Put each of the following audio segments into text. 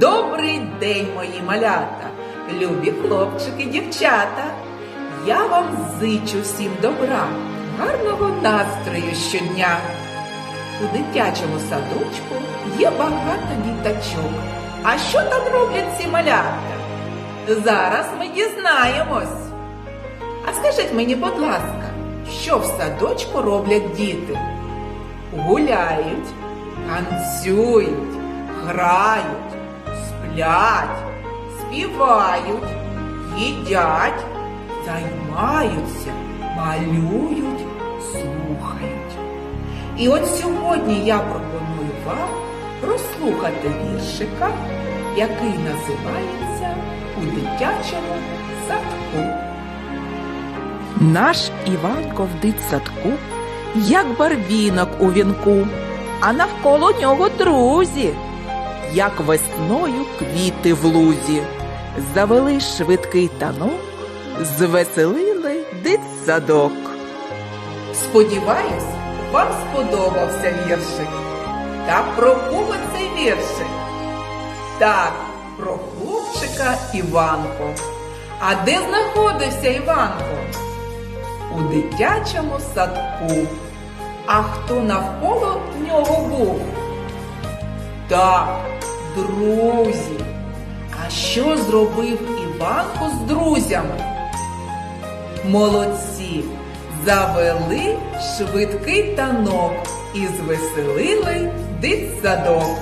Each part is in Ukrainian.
Добрий день, мої малята, любі хлопчики, дівчата. Я вам зичу всім добра, гарного настрою щодня. У дитячому садочку є багато діточок. А що там роблять ці малята? Зараз ми дізнаємось. А скажіть мені, будь ласка, що в садочку роблять діти? Гуляють, танцюють, грають, сплять, співають, їдять, займаються, малюють, слухають. І от сьогодні я пропоную вам прослухати віршика, який називається У дитячому садку. Наш Іванко в дитсадку, як барвінок у вінку, а навколо нього друзі, як весною квіти в лузі, завели швидкий танок, звеселили дитсадок. Сподіваюсь, вам сподобався віршик. Та про кого цей віршик? Так, про хлопчика Іванко. А де знаходився Іванко? У дитячому садку. А хто навколо нього був? Так, друзі. А що зробив Іванко з друзями? Молодці! Завели швидкий танок і звеселили дитсадок.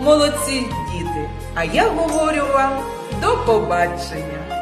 Молодці, діти! А я говорю вам до побачення!